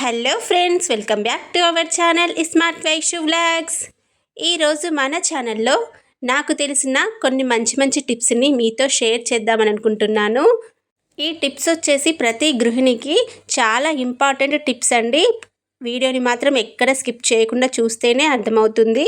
Hello friends welcome back to our channel smart Vaishu vlogs. ఈరోజు మన ఛానల్లో నాకు తెలిసిన కొన్ని మంచి మంచి టిప్స్ని మీతో షేర్ చేద్దామని అనుకుంటున్నాను. ఈ టిప్స్ వచ్చేసి ప్రతి గృహిణికి చాలా ఇంపార్టెంట్ టిప్స్ అండి. వీడియోని మాత్రం ఎక్కడ స్కిప్ చేయకుండా చూస్తేనే అర్థమవుతుంది.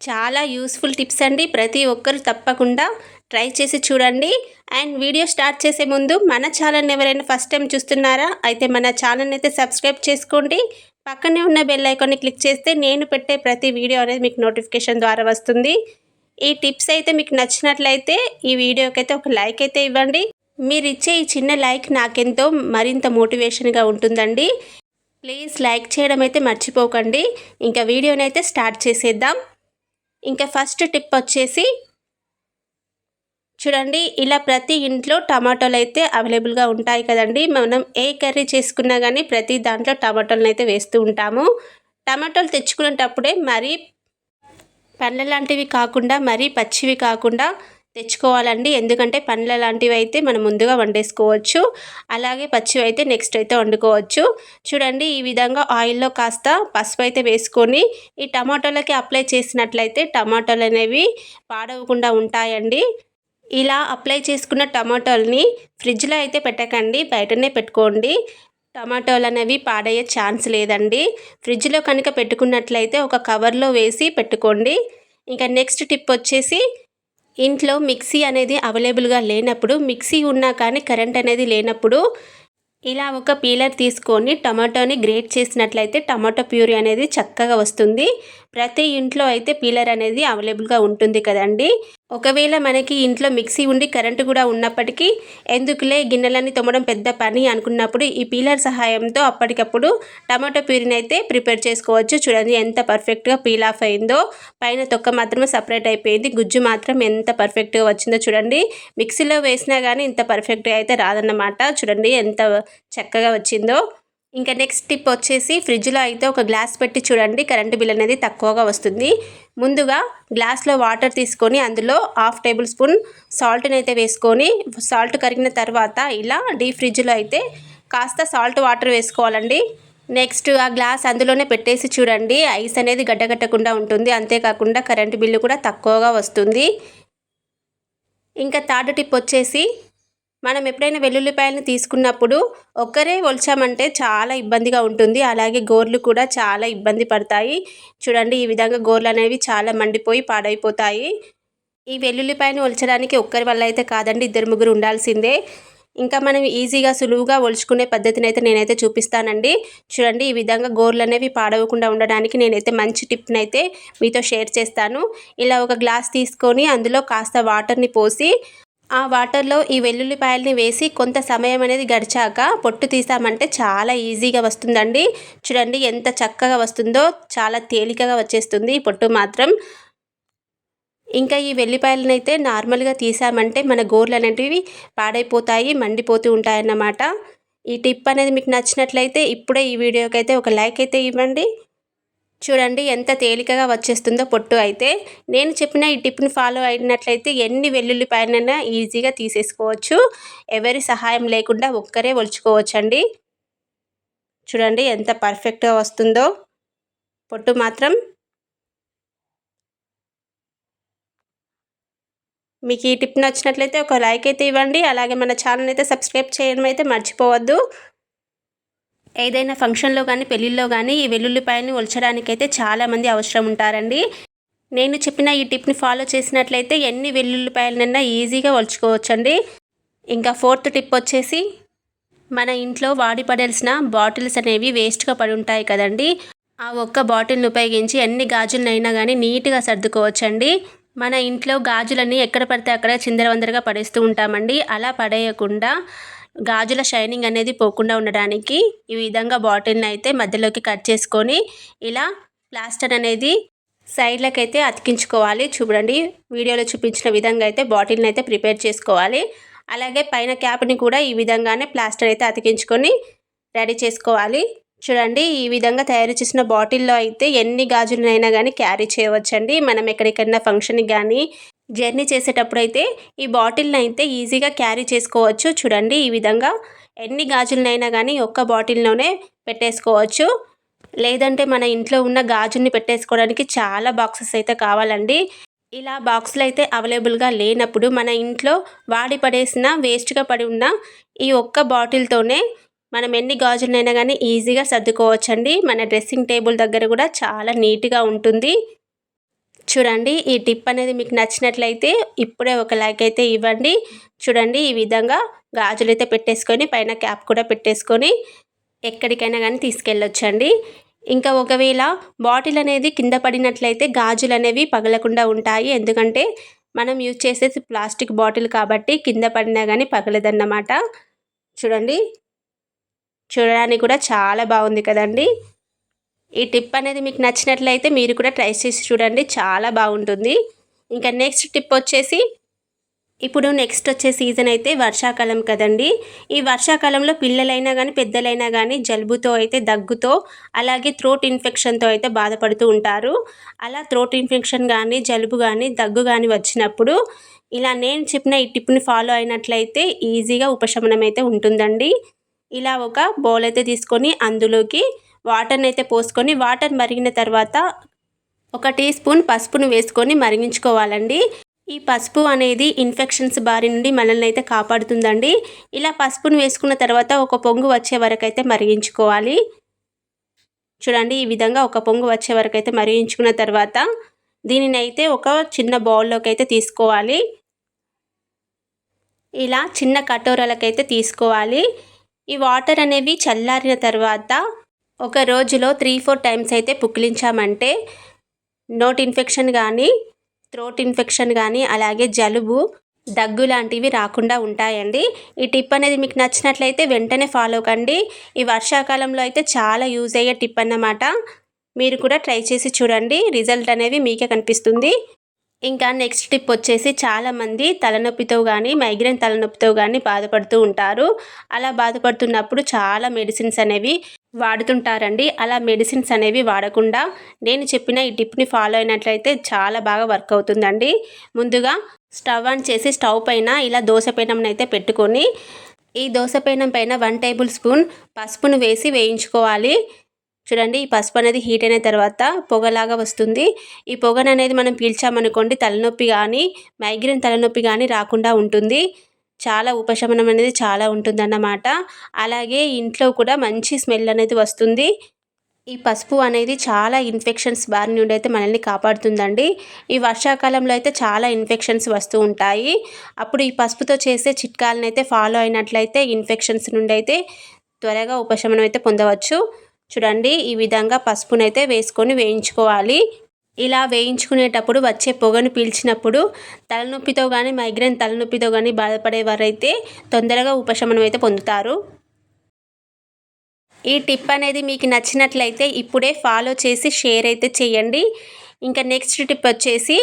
చాలా యూస్ఫుల్ టిప్స్ అండి. ప్రతి ఒక్కరు తప్పకుండా ట్రై చేసి చూడండి. అండ్ వీడియో స్టార్ట్ చేసే ముందు మన ఛానల్ని ఎవరైనా ఫస్ట్ టైం చూస్తున్నారా? అయితే మన ఛానల్ని అయితే సబ్స్క్రైబ్ చేసుకోండి. పక్కనే ఉన్న బెల్ ఐకాన్ని క్లిక్ చేస్తే నేను పెట్టే ప్రతి వీడియో అనేది మీకు నోటిఫికేషన్ ద్వారా వస్తుంది. ఈ టిప్స్ అయితే మీకు నచ్చినట్లయితే ఈ వీడియోకి అయితే ఒక లైక్ అయితే ఇవ్వండి. మీరు ఇచ్చే ఈ చిన్న లైక్ నాకెంతో మరింత మోటివేషన్గా ఉంటుందండి. ప్లీజ్ లైక్ చేయడం అయితే మర్చిపోకండి. ఇంకా వీడియోని అయితే స్టార్ట్ చేసేద్దాం. ఇంకా ఫస్ట్ టిప్ వచ్చేసి చూడండి ఇలా ప్రతి ఇంట్లో టమాటోలు అయితే అవైలబుల్గా ఉంటాయి కదండి. మనం ఏ కర్రీ చేసుకున్నా కానీ ప్రతి దాంట్లో టమాటోలను అయితే వేస్తూ ఉంటాము. టమాటోలు తెచ్చుకునేటప్పుడే మరీ పండ్ల లాంటివి కాకుండా మరీ పచ్చివి కాకుండా తెచ్చుకోవాలండి. ఎందుకంటే పండ్ల లాంటివి అయితే మనం ముందుగా వండేసుకోవచ్చు. అలాగే పచ్చివి అయితే నెక్స్ట్ అయితే వండుకోవచ్చు. చూడండి ఈ విధంగా ఆయిల్లో కాస్త పసుపు అయితే వేసుకొని ఈ టమాటోలకి అప్లై చేసినట్లయితే టమాటోలు అనేవి పాడవకుండా ఉంటాయండి. ఇలా అప్లై చేసుకున్న టమాటోల్ని ఫ్రిడ్జ్లో అయితే పెట్టకండి బయటనే పెట్టుకోండి. టమాటోలు అనేవి పాడయ్యే ఛాన్స్ లేదండి. ఫ్రిడ్జ్లో కనుక పెట్టుకున్నట్లయితే ఒక కవర్లో వేసి పెట్టుకోండి. ఇంకా నెక్స్ట్ టిప్ వచ్చేసి ఇంట్లో మిక్సీ అనేది అవైలబుల్గా లేనప్పుడు మిక్సీ ఉన్నా కానీ కరెంట్ అనేది లేనప్పుడు ఇలా ఒక పీలర్ తీసుకొని టమాటోని గ్రేట్ చేసినట్లయితే టమాటో ప్యూరీ అనేది చక్కగా వస్తుంది. ప్రతి ఇంట్లో అయితే పీలర్ అనేది అవైలబుల్గా ఉంటుంది కదండి. ఒకవేళ మనకి ఇంట్లో మిక్సీ ఉండి కరెంటు కూడా ఉన్నప్పటికీ ఎందుకులే గిన్నెలన్నీ తొమ్మడం పెద్ద పని అనుకున్నప్పుడు ఈ పీలర్ సహాయంతో అప్పటికప్పుడు టమాటో ప్యూరిని అయితే ప్రిపేర్ చేసుకోవచ్చు. చూడండి ఎంత పర్ఫెక్ట్గా పీల్ ఆఫ్ అయిందో. పైన తొక్క మాత్రమే సపరేట్ అయిపోయింది. గుజ్జు మాత్రం ఎంత పర్ఫెక్ట్గా వచ్చిందో చూడండి. మిక్సీలో వేసినా కానీ ఇంత పర్ఫెక్ట్గా అయితే రాదన్నమాట. చూడండి ఎంత చక్కగా వచ్చిందో. ఇంకా నెక్స్ట్ టిప్ వచ్చేసి ఫ్రిడ్జ్లో అయితే ఒక గ్లాస్ పెట్టి చూడండి కరెంటు బిల్ అనేది తక్కువగా వస్తుంది. ముందుగా గ్లాస్లో వాటర్ తీసుకొని అందులో హాఫ్ టేబుల్ స్పూన్ సాల్ట్ని అయితే వేసుకొని సాల్ట్ కరిగిన తర్వాత ఇలా డీప్ ఫ్రిడ్జ్లో అయితే కాస్త సాల్ట్ వాటర్ వేసుకోవాలండి. నెక్స్ట్ ఆ గ్లాస్ అందులోనే పెట్టేసి చూడండి ఐస్ అనేది గడ్డగట్టకుండా ఉంటుంది. అంతేకాకుండా కరెంటు బిల్లు కూడా తక్కువగా వస్తుంది. ఇంకా థర్డ్ టిప్ వచ్చేసి మనం ఎప్పుడైనా వెల్లుల్లిపాయలను తీసుకున్నప్పుడు ఒక్కరే ఒలిచామంటే చాలా ఇబ్బందిగా ఉంటుంది. అలాగే గోర్లు కూడా చాలా ఇబ్బంది పడతాయి. చూడండి ఈ విధంగా గోర్లు అనేవి చాలా మండిపోయి పాడైపోతాయి. ఈ వెల్లుల్లిపాయను ఒలచడానికి ఒక్కరి వల్ల అయితే కాదండి ఇద్దరు ముగ్గురు ఉండాల్సిందే. ఇంకా మనం ఈజీగా సులువుగా ఒలుచుకునే పద్ధతిని అయితే నేనైతే చూపిస్తానండి. చూడండి ఈ విధంగా గోర్లు అనేవి పాడవకుండా ఉండడానికి నేనైతే మంచి టిప్ని అయితే మీతో షేర్ చేస్తాను. ఇలా ఒక గ్లాస్ తీసుకొని అందులో కాస్త వాటర్ని పోసి ఆ వాటర్లో ఈ వెల్లుల్లిపాయల్ని వేసి కొంత సమయం అనేది గడిచాక పొట్టు తీసామంటే చాలా ఈజీగా వస్తుందండి. చూడండి ఎంత చక్కగా వస్తుందో చాలా తేలికగా వచ్చేస్తుంది ఈ పొట్టు మాత్రం. ఇంకా ఈ వెల్లిపాయలను అయితే నార్మల్గా తీసామంటే మన గోర్లు అనేటివి పాడైపోతాయి మండిపోతూ ఉంటాయన్నమాట. ఈ టిప్ అనేది మీకు నచ్చినట్లయితే ఇప్పుడే ఈ వీడియోకి అయితే ఒక లైక్ అయితే ఇవ్వండి. చూడండి ఎంత తేలికగా వచ్చేస్తుందో పొట్టు అయితే. నేను చెప్పిన ఈ టిప్ని ఫాలో అయినట్లయితే ఎన్ని వెల్లుల్లిపాయలైనా ఈజీగా తీసేసుకోవచ్చు. ఎవరి సహాయం లేకుండా ఒక్కరే ఒలుచుకోవచ్చండి. చూడండి ఎంత పర్ఫెక్ట్గా వస్తుందో. పొట్టు మాత్రం మీకు ఈ టిప్ నచ్చినట్లయితే ఒక లైక్ అయితే ఇవ్వండి. అలాగే మన ఛానల్ అయితే సబ్స్క్రైబ్ చేయడం అయితే మర్చిపోవద్దు. ఏదైనా ఫంక్షన్లో కానీ పెళ్ళిళ్ళలో కానీ ఈ వెల్లుల్లిపాయలని ఒలచడానికైతే చాలామంది అవసరం ఉంటారండి. నేను చెప్పిన ఈ టిప్ని ఫాలో చేసినట్లయితే ఎన్ని వెల్లుల్లిపాయలనైనా ఈజీగా ఒలుచుకోవచ్చండి. ఇంకా ఫోర్త్ టిప్ వచ్చేసి మన ఇంట్లో వాడి పడాల్సిన బాటిల్స్ అనేవి వేస్ట్గా పడి ఉంటాయి కదండి. ఆ ఒక్క బాటిల్ని ఉపయోగించి ఎన్ని గాజులనైనా కానీ నీట్గా సర్దుకోవచ్చండి. మన ఇంట్లో గాజులన్నీ ఎక్కడ పడితే అక్కడ చిందరవందరగా పడేస్తూ ఉంటామండి. అలా పడేయకుండా గాజుల షైనింగ్ అనేది పోకుండా ఉండడానికి ఈ విధంగా బాటిల్ని అయితే మధ్యలోకి కట్ చేసుకొని ఇలా ప్లాస్టర్ అనేది సైడ్లకు అయితే అతికించుకోవాలి. చూడండి వీడియోలో చూపించిన విధంగా అయితే బాటిల్ని అయితే ప్రిపేర్ చేసుకోవాలి. అలాగే పైన క్యాప్ని కూడా ఈ విధంగానే ప్లాస్టర్ అయితే అతికించుకొని రెడీ చేసుకోవాలి. చూడండి ఈ విధంగా తయారు చేసిన బాటిల్లో అయితే ఎన్ని గాజులనైనా కానీ క్యారీ చేయవచ్చండి. మనం ఎక్కడికైనా ఫంక్షన్కి కానీ జర్నీ చేసేటప్పుడు అయితే ఈ బాటిల్ని అయితే ఈజీగా క్యారీ చేసుకోవచ్చు. చూడండి ఈ విధంగా ఎన్ని గాజులనైనా కానీ ఒక్క బాటిల్లోనే పెట్టేసుకోవచ్చు. లేదంటే మన ఇంట్లో ఉన్న గాజుని పెట్టేసుకోవడానికి చాలా బాక్సెస్ అయితే కావాలండి. ఇలా బాక్సులు అయితే అవైలబుల్గా లేనప్పుడు మన ఇంట్లో వాడి పడేసిన వేస్ట్గా పడి ఉన్న ఈ ఒక్క బాటిల్తోనే మనం ఎన్ని గాజులైనా కానీ ఈజీగా సర్దుకోవచ్చండి. మన డ్రెస్సింగ్ టేబుల్ దగ్గర కూడా చాలా నీట్గా ఉంటుంది. చూడండి ఈ టిప్ అనేది మీకు నచ్చినట్లయితే ఇప్పుడే ఒక లైక్ అయితే ఇవ్వండి. చూడండి ఈ విధంగా గాజులు అయితే పెట్టేసుకొని పైన క్యాప్ కూడా పెట్టేసుకొని ఎక్కడికైనా కానీ తీసుకెళ్ళొచ్చండి. ఇంకా ఒకవేళ బాటిల్ అనేది కింద పడినట్లయితే గాజులు అనేవి పగలకుండా ఉంటాయి. ఎందుకంటే మనం యూజ్ చేసేది ప్లాస్టిక్ బాటిల్ కాబట్టి కింద పడినా కానీ పగలదన్నమాట. చూడండి చూడడానికి కూడా చాలా బాగుంది కదండి. ఈ టిప్ అనేది మీకు నచ్చినట్లయితే మీరు కూడా ట్రై చేసి చూడండి. చాలా బాగుంటుంది. ఇంకా నెక్స్ట్ టిప్ వచ్చేసి ఇప్పుడు నెక్స్ట్ వచ్చే సీజన్ అయితే వర్షాకాలం కదండి. ఈ వర్షాకాలంలో పిల్లలైనా కానీ పెద్దలైనా కానీ జలుబుతో అయితే దగ్గుతో అలాగే థ్రోట్ ఇన్ఫెక్షన్తో అయితే బాధపడుతూ ఉంటారు. అలా థ్రోట్ ఇన్ఫెక్షన్ కానీ జలుబు కానీ దగ్గు కానీ వచ్చినప్పుడు ఇలా నేను చెప్పిన ఈ టిప్ని ఫాలో అయినట్లయితే ఈజీగా ఉపశమనం అయితే ఉంటుందండి. ఇలా ఒక బౌల్ అయితే తీసుకొని అందులోకి వాటర్ని అయితే పోసుకొని వాటర్ మరిగిన తర్వాత ఒక టీ స్పూన్ పసుపును వేసుకొని మరిగించుకోవాలండి. ఈ పసుపు అనేది ఇన్ఫెక్షన్స్ బారి నుండి మనల్ని అయితే కాపాడుతుందండి. ఇలా పసుపును వేసుకున్న తర్వాత ఒక పొంగు వచ్చే వరకు అయితే మరిగించుకోవాలి. చూడండి ఈ విధంగా ఒక పొంగు వచ్చే వరకు అయితే మరిగించుకున్న తర్వాత దీనిని అయితే ఒక చిన్న బౌల్లోకి అయితే తీసుకోవాలి. ఇలా చిన్న కటోరలకైతే తీసుకోవాలి. ఈ వాటర్ అనేవి చల్లారిన తర్వాత ఒక రోజులో త్రీ ఫోర్ టైమ్స్ అయితే పుక్కిలించామంటే నోట్ ఇన్ఫెక్షన్ కానీ థ్రోట్ ఇన్ఫెక్షన్ కానీ అలాగే జలుబు దగ్గు లాంటివి రాకుండా ఉంటాయండి. ఈ టిప్ అనేది మీకు నచ్చినట్లయితే వెంటనే ఫాలో కండి. ఈ వర్షాకాలంలో అయితే చాలా యూజ్ అయ్యే టిప్ అన్నమాట. మీరు కూడా ట్రై చేసి చూడండి. రిజల్ట్ అనేవి మీకే కనిపిస్తుంది. ఇంకా నెక్స్ట్ టిప్ వచ్చేసి చాలామంది తలనొప్పితో కానీ మైగ్రేన్ తలనొప్పితో కానీ బాధపడుతూ ఉంటారు. అలా బాధపడుతున్నప్పుడు చాలా మెడిసిన్స్ అనేవి వాడుతుంటారండి. అలా మెడిసిన్స్ అనేవి వాడకుండా నేను చెప్పిన ఈ టిప్ని ఫాలో అయినట్లయితే చాలా బాగా వర్క్ అవుతుందండి. ముందుగా స్టవ్ ఆన్ చేసి స్టవ్ పైన ఇలా దోశ అయితే పెట్టుకొని ఈ దోశ పైన వన్ టేబుల్ స్పూన్ పసుపును వేసి వేయించుకోవాలి. చూడండి ఈ పసుపు అనేది హీట్ అయిన తర్వాత పొగలాగా వస్తుంది. ఈ పొగను అనేది మనం పీల్చామనుకోండి తలనొప్పి కానీ మైగ్రేన్ తలనొప్పి కానీ రాకుండా ఉంటుంది. చాలా ఉపశమనం అనేది చాలా ఉంటుందన్నమాట. అలాగే ఇంట్లో కూడా మంచి స్మెల్ అనేది వస్తుంది. ఈ పసుపు అనేది చాలా ఇన్ఫెక్షన్స్ బారి నుండి అయితే మనల్ని కాపాడుతుందండి. ఈ వర్షాకాలంలో అయితే చాలా ఇన్ఫెక్షన్స్ వస్తూ ఉంటాయి. అప్పుడు ఈ పసుపుతో చేసే చిట్కాలను అయితే ఫాలో అయినట్లయితే ఇన్ఫెక్షన్స్ నుండి అయితే త్వరగా ఉపశమనం అయితే పొందవచ్చు. చూడండి ఈ విధంగా పసుపునైతే వేసుకొని వేయించుకోవాలి. ఇలా వేయించుకునేటప్పుడు వచ్చే పొగను పీల్చినప్పుడు తలనొప్పితో కానీ మైగ్రేన్ తలనొప్పితో కానీ బాధపడేవారైతే తొందరగా ఉపశమనం అయితే పొందుతారు. ఈ టిప్ అనేది మీకు నచ్చినట్లయితే ఇప్పుడే ఫాలో చేసి షేర్ అయితే చేయండి. ఇంకా నెక్స్ట్ టిప్ వచ్చేసి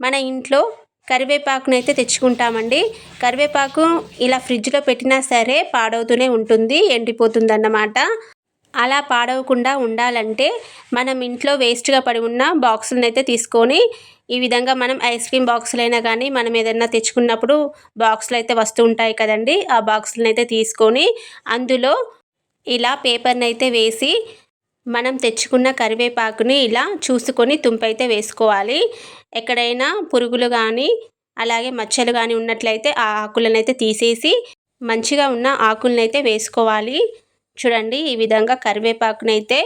మన ఇంట్లో కరివేపాకును అయితే తెచ్చుకుంటామండి. కరివేపాకు ఇలా ఫ్రిడ్జ్లో పెట్టినా సరే పాడవుతూనే ఉంటుంది ఎండిపోతుంది అన్నమాట అలా పాడవకుండా ఉండాలంటే మనం ఇంట్లో వేస్ట్గా పడి ఉన్న బాక్సులను అయితే తీసుకొని ఈ విధంగా మనం ఐస్ క్రీమ్ బాక్సులైనా కానీ మనం ఏదైనా తెచ్చుకున్నప్పుడు బాక్సులు అయితే వస్తూ ఉంటాయి కదండి. ఆ బాక్సులను అయితే తీసుకొని అందులో ఇలా పేపర్ని అయితే వేసి మనం తెచ్చుకున్న కరివేపాకుని ఇలా చూసుకొని తుంపైతే వేసుకోవాలి. ఎక్కడైనా పురుగులు కానీ అలాగే మచ్చలు కానీ ఉన్నట్లయితే ఆ ఆకులను అయితే తీసేసి మంచిగా ఉన్న ఆకులను అయితే వేసుకోవాలి. చూడండి ఈ విధంగా కరివేపాకునైతే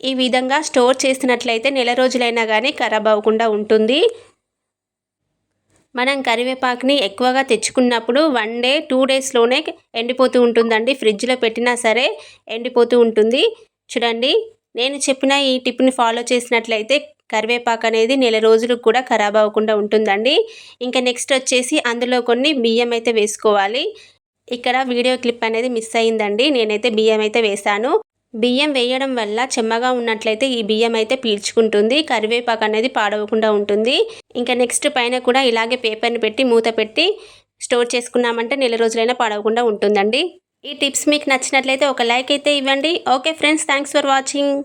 ఈ విధంగా స్టోర్ చేసినట్లయితే నెల రోజులైనా కానీ ఖరాబ్ అవ్వకుండా ఉంటుంది. మనం కరివేపాకుని ఎక్కువగా తెచ్చుకున్నప్పుడు వన్ డే టూ డేస్లోనే ఎండిపోతూ ఉంటుందండి. ఫ్రిడ్జ్లో పెట్టినా సరే ఎండిపోతూ ఉంటుంది. చూడండి నేను చెప్పిన ఈ టిప్ని ఫాలో చేసినట్లయితే కరివేపాకు అనేది నెల రోజులకు కూడా ఖరాబ్ అవ్వకుండా ఉంటుందండి. ఇంకా నెక్స్ట్ వచ్చేసి అందులో కొన్ని బియ్యం అయితే వేసుకోవాలి. ఇక్కడ వీడియో క్లిప్ అనేది మిస్ అయిందండి. నేనైతే బియ్యం అయితే వేశాను. బియ్యం వేయడం వల్ల చెమ్మగా ఉన్నట్లయితే ఈ బియ్యం అయితే పీల్చుకుంటుంది. కరివేపాకు అనేది పాడవకుండా ఉంటుంది. ఇంకా నెక్స్ట్ పైన కూడా ఇలాగే పేపర్ని పెట్టి మూత పెట్టి స్టోర్ చేసుకున్నామంటే నెల రోజులైనా పాడవకుండా ఉంటుందండి. ఈ టిప్స్ మీకు నచ్చినట్లయితే ఒక లైక్ అయితే ఇవ్వండి. Okay friends thanks for watching.